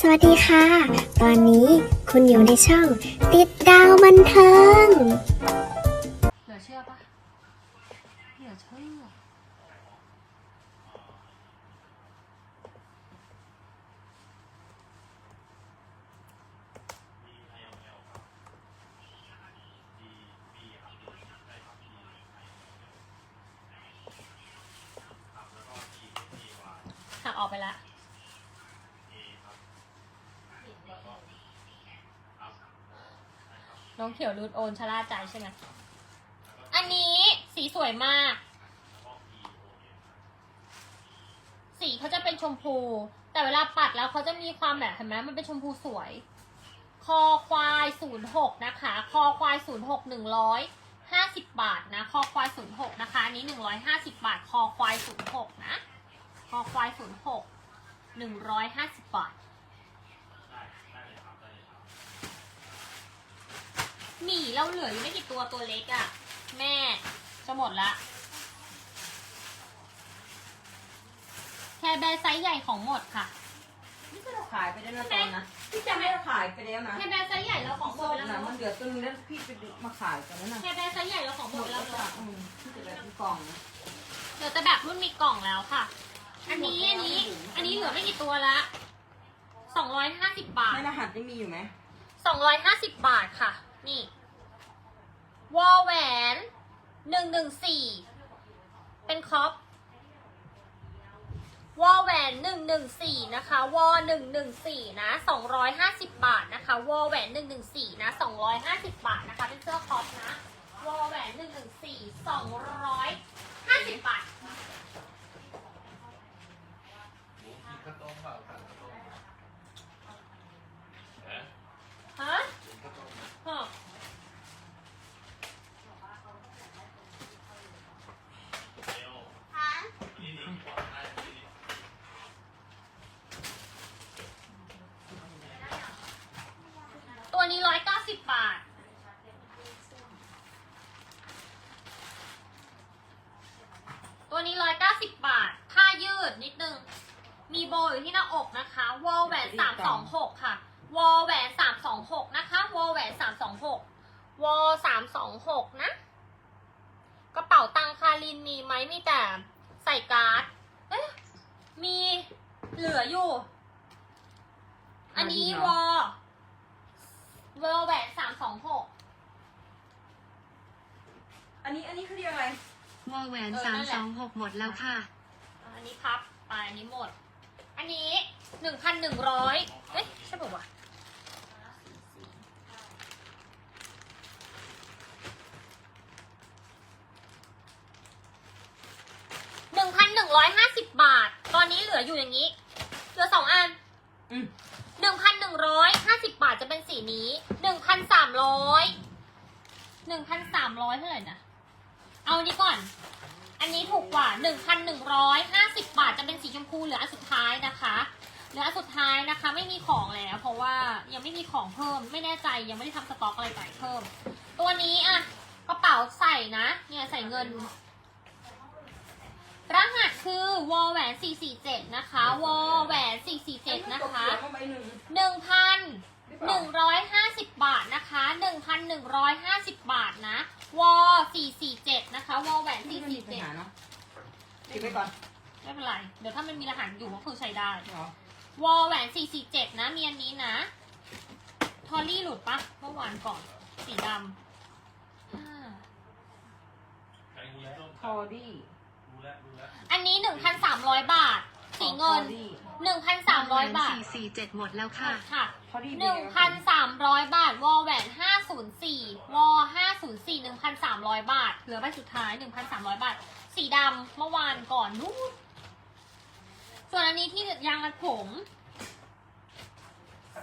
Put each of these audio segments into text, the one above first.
สวัสดีค่ะ ตอนนี้คุณอยู่ในช่อง ติดดาวบันเทิง เหลือเชื่อปะเหลือเชื่อ หักออกไปละ น้องเขียวรูดโอนชะล่าใจใช่ไหมอันนี้สีสวยมาก สีเขาจะเป็นชมพู แต่เวลาปัดแล้วเขาจะมีความแบบเห็นไหมมันเป็นชมพูสวย คอควายศูนย์หกนะคะ คอควายศูนย์หกหนึ่งร้อยห้าสิบบาทนะ คอควายศูนย์หกนะคะอันนี้หนึ่งร้อยห้าสิบบาท คอควายศูนย์หกนะ คอควายศูนย์หกหนึ่งร้อยห้าสิบบาท หมีเราเหลืออยู่ไม่กี่ตัวตัวเล็กอะ่ะ แม่จะหมดละแคร์แบร์ไซส์ใหญ่ของหมดค่ะ นี่ก็เราขายไปแล้วนะตอนนะพี่จำได้เราขายไปแล้วนะแคร์แบร์ไซส์ใหญ่เราของหมส้ดมไปแล้วนะเนมันอะเหลือตัวนึงแล้วพี่ไปมาขายกันแล้วนะแคร์แบร์ไซส์ใหญ่เราของหหมมดดแล้แล้ววเนจ้ะอะอืมพี่จะแบบเป็นกล่องนะเหลือแต่แบบรุ่นมีกล่องแล้วค่ะ อันนี้อันนี้อันนี้เหลือไม่กี่ตัวละสองร้อยห้าสิบบาท ในรหัสยังมีอยู่ไหมสองร้อยห้าสิบบาทค่ะ นี่ วอลแหวนหนึ่งหนึ่งสี่เป็นคอปวอลแหวนหนึ่งหนึ่งสี่นะคะวอลหนึ่งหนึ่งสี่นะสองร้อยห้าสิบบาทนะคะวอลแหวนหนึ่งหนึ่งสี่นะสองร้อยห้าสิบบาทนะคะเป็นเสื้อคอปนะวอลแหวนหนึ่งหนึ่งสี่สองร้อยห้าสิบบาท ข้าวต้มเปล่าข้าวต้ม ฮะ ข้าวต้ม ฮะ เร็วนี่นี่ปลอดภัยนี่ ตัวนี้ร้อยเก้าสิบบาท ตัวนี้ร้อยเก้าสิบบาท ผ้ายืดนิดนึง มีโบอยู่ที่หน้าอกนะคะ วอลแหวนสามสองหกค่ะ วอลแหวนสามสองหกนะคะ วอลแหวนสามสองหกวอลสามสองหกนะ กระเป๋าตังคารินมีไหมมีแต่ใส่การ์ด เอ๊ะ มีเหลืออยู่ อันนี้วอล วอลแหวนสามสองหกอันนี้อันนี้เขาเรียกอะไร วอลแหวนเออสานั่มนแหสละองหกหมดแล้วค่ะ อันนี้พับไปอันนี้หมด อันนี้หนึ่งพันหนึ่งร้อยเอ๊ะใช่ป่าวะหนึ่งพันหนึ่งร้อยห้าสิบบาท ตอนนี้เหลืออยู่อย่างนี้ เหลือสองอัน อืม 1,250 บาทจะเป็นสีนี้ 1,300 1,300เท่าไหร่นะ เอานี้ก่อน อันนี้ถูกกว่า 1,150 บาทจะเป็นสีชมพูเหลืออันสุดท้ายนะคะเหลืออันสุดท้ายนะคะ ไม่มีของแล้ว เพราะว่ายังไม่มีของเพิ่ม ไม่แน่ใจยังไม่ได้ทำสต็อกอะไรไปเพิ่ม ตัวนี้อะกระเป๋าใส่นะ เนี่ยใส่เงิน รหัสคือวอแหวน447 นะคะวอแหวน447 นะคะ หนึ่งร้อยห้าสิบบาทนะคะหนึ่งพันหนึ่งร้อยห้าสิบบาทนะวอสี่สี่เจ็ดนะคะวอแหวนสี่สี่เจ็ะคิดไว้ก่อนไม่เป็นไร เดี๋ยวถ้ามันมีรหัสอยู่ก็คือใช้ได้เอวอแหวนสี่สี่เจ็ดนะเมียนนี้นะ ทอรี่หลุดปะเมื่อวานก่อน สีดำทอรี่อันนี้หนึ่งพันสามร้อยบาท สีเงินทอดี้หนึ่งพันสามร้อยบาท สี่สี่เจ็ดหมดแล้วค่ะ ค่ะทอดี้หนึ่งพันสามร้อยบาท วอลแหวนห้าศูนย์สี่วอห้าศูนย์สี่หนึ่งพันสามร้อยบาท เหลือใบสุดท้ายหนึ่งพันสามร้อยบาท สีดำเมื่อวานก่อนนู้นส่วนอันนี้ที่ยางมัดผม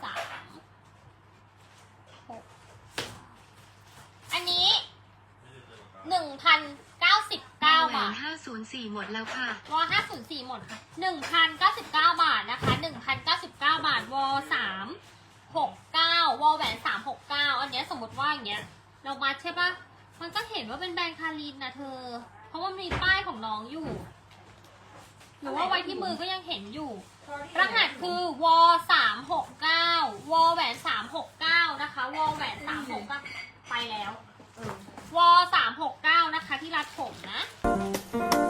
สามหกอันนี้หนึ่งพัน ห้าศูนย์สี่หมดแล้วค่ะ วอห้าศูนย์สี่หมดค่ะหนึ่งพันเก้าสิบเก้าบาทนะคะหนึ่งพันเก้าสิบเก้าบาท วอสามหกเก้าวอแหวนสามหกเก้าอันเนี้ยสมมติว่าอย่างเงี้ย เรามาใช่ปะมันก็เห็นว่าเป็นแบรนด์คารินนะเธอ เพราะว่ามีป้ายของน้องอยู่ หรือว่าไว้ที่มือก็ยังเห็นอยู่ รหัสคือวอสามหกเก้าวอแหวนสามหกเก้านะคะ วอแหวนสา369 ไปแล้ว วอสามหก นะคะที่รัดผมนะ